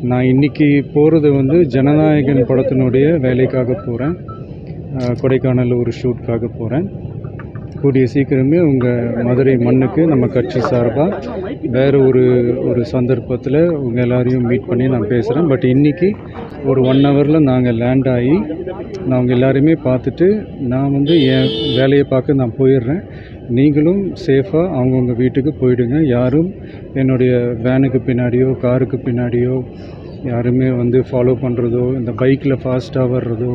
நான் இன்னைக்கு போகிறது வந்து ஜனநாயகன் படத்தினுடைய வேலைக்காக போகிறேன் கொடைக்கானல் ஒரு ஷூட்காக போகிறேன் கூடிய சீக்கிரமே உங்கள் மதுரை மண்ணுக்கு நம்ம கட்சி சார்பாக வேறு ஒரு ஒரு சந்தர்ப்பத்தில் உங்கள் எல்லாரையும் மீட் பண்ணி நான் பேசுகிறேன் பட் இன்றைக்கி ஒரு ஒன் ஹவரில் நாங்கள் லேண்ட் ஆகி நான் அவங்க எல்லாரையுமே பார்த்துட்டு நான் வந்து என் வேலையை பார்க்க நான் போயிடுறேன். நீங்களும் சேஃபாக அவங்கவுங்க வீட்டுக்கு போயிடுங்க. யாரும் என்னுடைய வேனுக்கு பின்னாடியோ காருக்கு பின்னாடியோ யாருமே வந்து ஃபாலோ பண்ணுறதோ இந்த பைக்கில் ஃபாஸ்ட்டாக வர்றதோ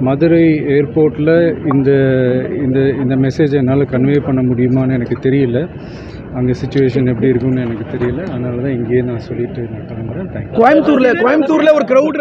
மதுரை ஏர்போர்ட்டில் இந்த இந்த இந்த மெசேஜை என்னால் கன்வே பண்ண முடியுமான்னு எனக்கு தெரியல. அங்கே சுச்சுவேஷன் எப்படி இருக்கும்னு எனக்கு தெரியல. அதனால தான் இங்கேயே நான் சொல்லிட்டு நான் கிளம்புறேன். கோயம்புத்தூரில் கோயம்புத்தூரில் ஒரு க்ரௌட்